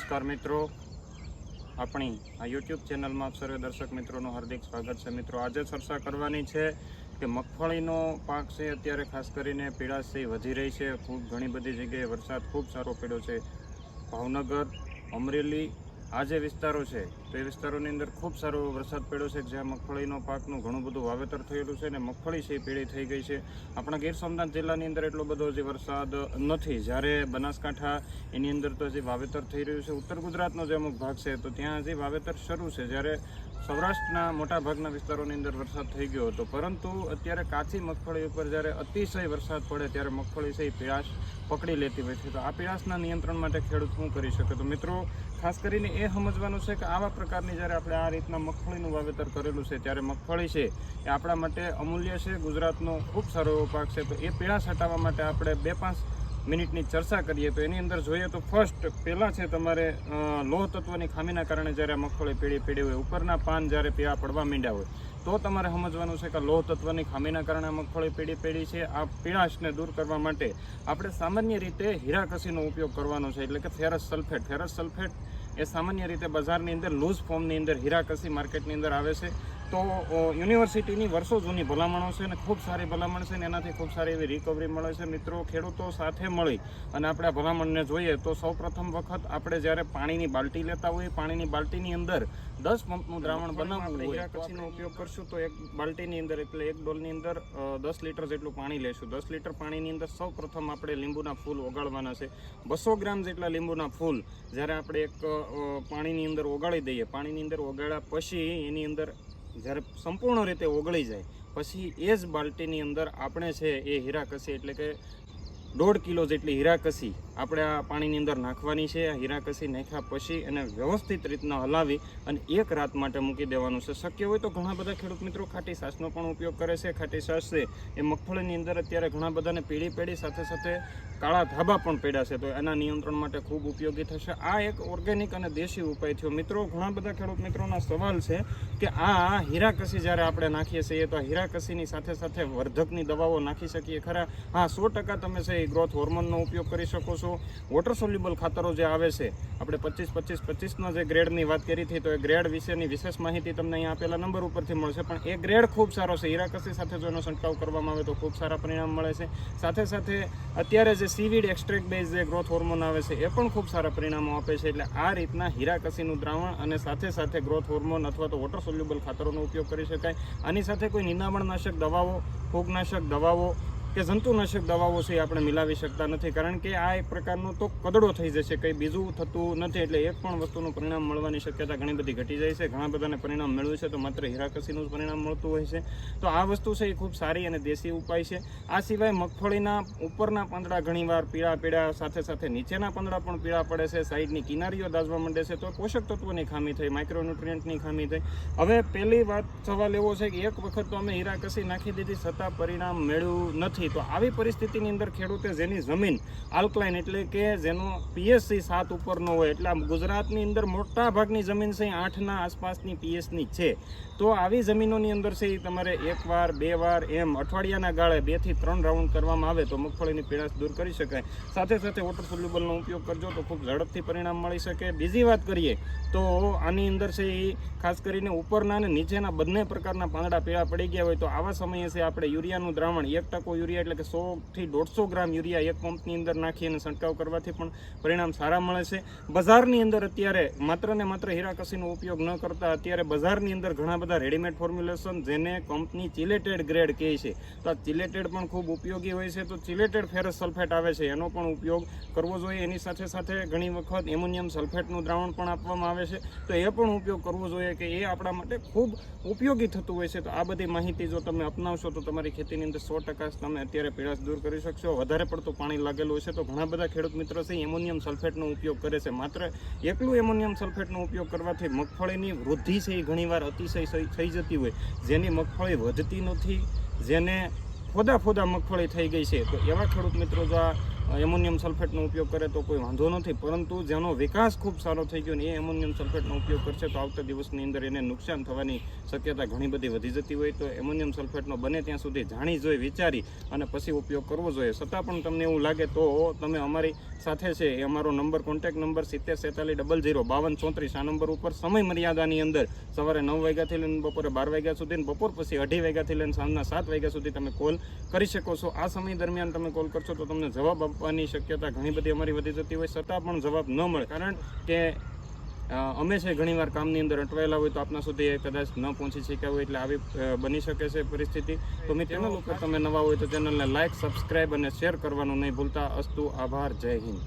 નમસ્કાર મિત્રો. આપણી આ યુટ્યુબ ચેનલમાં આપ સર્વે દર્શક મિત્રોનું હાર્દિક સ્વાગત છે. મિત્રો, આજે ચર્ચા કરવાની છે કે મગફળીનો પાક છે, અત્યારે ખાસ કરીને પીળાશ વધી રહી છે. ખૂબ ઘણી બધી જગ્યાએ વરસાદ ખૂબ સારો પડ્યો છે. ભાવનગર, અમરેલી, આ જે વિસ્તારો છે તો વિસ્તારોની અંદર ખૂબ સારો વરસાદ પડ્યો છે, જ્યાં મગફળીનો પાકનું ઘણું બધું વાવેતર થયેલું છે અને મગફળી છે પીળી થઈ ગઈ છે. આપણા ગીર સોમનાથ જિલ્લાની અંદર એટલો બધો હજી વરસાદ નથી. જ્યારે બનાસકાંઠા એની અંદર તો હજી વાવેતર થઈ રહ્યું છે, ઉત્તર ગુજરાતનો જે અમુક ભાગ છે, તો ત્યાં હજી વાવેતર શરૂ છે, જ્યારે સૌરાષ્ટ્રના મોટા ભાગના વિસ્તારોની અંદર વરસાદ થઈ ગયો હતો. પરંતુ અત્યારે કાચી મગફળી ઉપર જ્યારે અતિશય વરસાદ પડે, ત્યારે મગફળી છે એ પીળાશ પકડી લેતી હોય છે. તો આ પીળાશના નિયંત્રણ માટે ખેડૂત શું કરી શકે? તો મિત્રો, ખાસ કરીને એ સમજવાનું છે કે આવા પ્રકારની જ્યારે આપણે આ રીતના મગફળીનું વાવેતર કરેલું છે, ત્યારે મગફળી છે એ આપણા માટે અમૂલ્ય છે, ગુજરાતનો ખૂબ સારો એવો પાક છે. તો એ પીળાશ હટાવવા માટે આપણે બે પાંચ મિનિટની ચર્ચા કરીએ તો એની અંદર જોઈએ તો ફર્સ્ટ પહેલાં છે તમારે લોહ તત્વની ખામીના કારણે જ્યારે મગફળી પીળી પીળી હોય, ઉપરના પાન જ્યારે પીળા પડવા માંડ્યા હોય, તો તમારે સમજવાનું છે કે લોહ તત્વની ખામીના કારણે મગફળી પીળી પીળી છે. આ પીળાશને દૂર કરવા માટે આપણે સામાન્ય રીતે હીરાકસીનો ઉપયોગ કરવાનો છે, એટલે કે ફેરસ સલ્ફેટ. ફેરસ સલ્ફેટ એ સામાન્ય રીતે બજારની અંદર લૂઝ ફોર્મની અંદર હીરાકસી માર્કેટની અંદર આવે છે. તો યુનિવર્સિટીની વર્ષો જૂની ભલામણો છે અને ખૂબ સારી ભલામણ છે અને એનાથી ખૂબ સારી એવી રિકવરી મળે છે. મિત્રો ખેડૂતો સાથે મળી અને આપણે આ ભલામણને જોઈએ તો સૌ પ્રથમ વખત આપણે જ્યારે પાણીની બાલટી લેતા હોઈએ પાણીની બાલટીની અંદર દસ પંપનું દ્રાવણ બનાવવું હોય કચ્છીનો ઉપયોગ કરશું તો એક બાલટીની અંદર એટલે એક ડોલની અંદર દસ લીટર જેટલું પાણી લેશું. દસ લીટર પાણીની અંદર સૌ પ્રથમ આપણે લીંબુના ફૂલ ઓગાળવાના છે. બસો ગ્રામ જેટલા લીંબુના ફૂલ જ્યારે આપણે એક પાણીની અંદર ઓગાળી દઈએ પાણીની અંદર ઓગાળ્યા પછી એની અંદર જ્યારે સંપૂર્ણ રીતે ઓગળી જાય, પછી એ જ બાલ્ટીની અંદર આપણે છે એ હીરાકસી એટલે કે દોઢ કિલો જેટલી હીરાકસી આપણે આ પાણીની અંદર નાખવાની છે. આ હીરાકસી નાખ્યા પછી એને વ્યવસ્થિત રીતના હલાવી અને એક રાત માટે મૂકી દેવાનું છે. શક્ય હોય તો ઘણા બધા ખેડૂત મિત્રો ખાટી સાસનો પણ ઉપયોગ કરે છે. ખાટી સાસ છે એ મગફળીની અંદર અત્યારે ઘણા બધાને પીળી પેઢી સાથે સાથે કાળા ધાબા પણ પડ્યા છે, તો એના નિયંત્રણ માટે ખૂબ ઉપયોગી થશે. આ એક ઓર્ગેનિક અને દેશી ઉપાય થયો. મિત્રો, ઘણા બધા ખેડૂત મિત્રોના સવાલ છે કે આ હીરાકસી જ્યારે આપણે નાખીએ છીએ, તો હીરાકસીની સાથે સાથે વર્ધકની દવાઓ નાખી શકીએ ખરા? હા, સો ટકા તમે છે એ ગ્રોથ હોર્મોનનો ઉપયોગ કરી શકો છો. વોટર સોલ્યુબલ ખાતરો જે આવે છે, આપણે પચીસ પચીસ, પચીસના જે ગ્રેડની વાત કરી હતી, તો એ ગ્રેડ વિશેની વિશેષ માહિતી તમને અહીંયા આપેલા નંબર ઉપરથી મળશે. પણ એ ગ્રેડ ખૂબ સારો છે. હીરાકસી સાથે જો એનો છંટકાવ કરવામાં આવે તો ખૂબ સારા પરિણામ મળે છે. સાથે સાથે અત્યારે જે સીવીડ એક્સ્ટ્રેક્ટ બેઝ જે ગ્રોથ હોર્મોન આવે છે, એ પણ ખૂબ સારા પરિણામો આપે છે. એટલે આ રીતના હીરાકસીનું દ્રાવણ અને સાથે સાથે ગ્રોથ હોર્મોન અથવા તો વોટર સોલ્યુબલ ખાતરોનો ઉપયોગ કરી શકાય. આની સાથે કોઈ નિંદામણનાશક દવાઓ, ફૂગનાશક દવાઓ કે જંતુનાશક દવાઓ છે આપણે મિલાવી શકતા નથી, કારણ કે આ એક પ્રકારનો તો કદડો થઈ જશે, કંઈ બીજું થતું નથી, એટલે એક પણ વસ્તુનું પરિણામ મળવાની શક્યતા ઘણી બધી ઘટી જાય છે. ઘણા બધાને પરિણામ મેળવ્યું છે, તો માત્ર હીરાકસીનું જ પરિણામ મળતું હોય છે. તો આ વસ્તુ છે એ ખૂબ સારી અને દેશી ઉપાય છે. આ સિવાય મગફળીના ઉપરના પાંદડા ઘણીવાર પીળા પીળા, સાથે સાથે નીચેના પાંદડા પણ પીળા પડે છે. સાઈડની કિનારીઓ દાઝવા માંડે છે, તો પોષક તત્વોની ખામી થઈ, માઇક્રોન્યુટ્રિયન્ટની ખામી થઈ. હવે પહેલી વાત સવાલ એવો છે કે એક વખત તો અમે હીરાકસી નાખી દીધી, છતાં પરિણામ મેળવ્યું નથી. તો આવી પરિસ્થિતિની અંદર ખેડૂતે જેની જમીન આલ્કલાઇન એટલે કે જેનો પીએસસી સાત ઉપરનો હોય એટલે ગુજરાતની અંદર મોટા ભાગની જમીન છે આઠના આસપાસની પીએસની છે. તો આવી જમીનોની અંદર છે એ તમારે એક વાર, બે વાર, એમ અઠવાડિયાના ગાળે બેથી ત્રણ રાઉન્ડ કરવામાં આવે તો મગફળીની પીડાશ દૂર કરી શકાય. સાથે સાથે વોટર સોલ્યુબલનો ઉપયોગ કરજો તો ખૂબ ઝડપથી પરિણામ મળી શકે. બીજી વાત કરીએ તો આની અંદર છે એ ખાસ કરીને ઉપરના અને નીચેના બંને પ્રકારના પાંદડા પીળા પડી ગયા હોય તો આવા સમયે છે આપણે યુરિયાનું દ્રાવણ એક ટકો યુરિયા એટલે કે સોથી દોઢસો ગ્રામ યુરિયા એક પંપની અંદર નાખી અને છંટકાવ કરવાથી પણ પરિણામ સારા મળે છે. બજારની અંદર અત્યારે માત્ર ને માત્ર હીરાકસીનો ઉપયોગ ન કરતા અત્યારે બજારની અંદર ઘણા બધા રેડીમેડ ફોર્મ્યુલેશન જેને કંપની ચિલેટેડ ગ્રેડ કહે છે. તો આ ચિલેટેડ પણ ખૂબ ઉપયોગી હોય છે. તો ચિલેટેડ ફેરસ સલ્ફેટ આવે છે. એનો પણ ઉપયોગ કરવો જોઈએ. એની સાથે સાથે ઘણી વખત એમોનિયમ સલ્ફેટનું દ્રાવણ પણ આપવામાં આવે છે. તો એ પણ ઉપયોગ કરવો જોઈએ કે એ આપણા માટે ખૂબ ઉપયોગી થતું હોય છે. તો આ બધી માહિતી જો તમે અપનાવશો તો તમારી ખેતીની અંદર સો ટકા તમે અત્યારે પીળાશ દૂર કરી શકશો. વધારે પડતું પાણી લાગેલું છે તો ઘણા બધા ખેડૂત મિત્રો છે એમોનિયમ સલ્ફેટનો ઉપયોગ કરે છે. માત્ર એકલું એમોનિયમ સલ્ફેટનો ઉપયોગ કરવાથી મગફળીની વૃદ્ધિ છે એ ઘણીવાર અતિશય થઈ જતી હોય. જેની મગફળી વધતી નથી, જેને ફોદા ફોદા મગફળી થઈ ગઈ છે. તો એવા ખેડૂત મિત્રો જો આ એમોનિયમ સલ્ફેટનો ઉપયોગ કરે તો કોઈ વાંધો નથી, પરંતુ જેનો વિકાસ ખૂબ સારો થઈ ગયો ને એ એમોનિયમ સલ્ફેટનો ઉપયોગ કરશે તો આવતા દિવસની અંદર એને નુકસાન થવાની શક્યતા ઘણી બધી વધી જતી હોય તો એમોનિયમ સલ્ફેટનો બને ત્યાં સુધી જાણી જોઈ, વિચારી અને પછી ઉપયોગ કરવો જોઈએ. છતાં પણ તમને એવું લાગે તો તમે અમારી સાથે છે, એ અમારો નંબર કોન્ટેક્ટ નંબર સિત્તેર સેતાલીસ ડબલ ઝીરો બાવન ચોત્રીસ, આ નંબર ઉપર સમય મર્યાદાની અંદર સવારે નવ વાગ્યાથી લઈને બપોરે બાર વાગ્યા સુધી બપોર પછી અઢી વાગ્યાથી લઈને સાંજના સાત વાગ્યા સુધી તમે કોલ કરી શકો છો. આ સમય દરમિયાન તમે કોલ કરશો તો તમને જવાબ આપવાની શક્યતા ઘણી બધી અમારી વધી જતી હોય, છતાં પણ જવાબ ન મળે. કારણ કે અમે છે ઘણીવાર કામની અંદર અટવાયેલા હોય તો આપના સુધી કદાચ ન પહોંચી શક્યા હોય એટલે આવી બની શકે છે પરિસ્થિતિ. તો મેં ચેનલ ઉપર તમે નવા હોય તો ચેનલને લાઇક સબસ્ક્રાઇબ અને શેર કરવાનું નહીં ભૂલતા. અસ્તુ, આભાર, જય હિન્દ.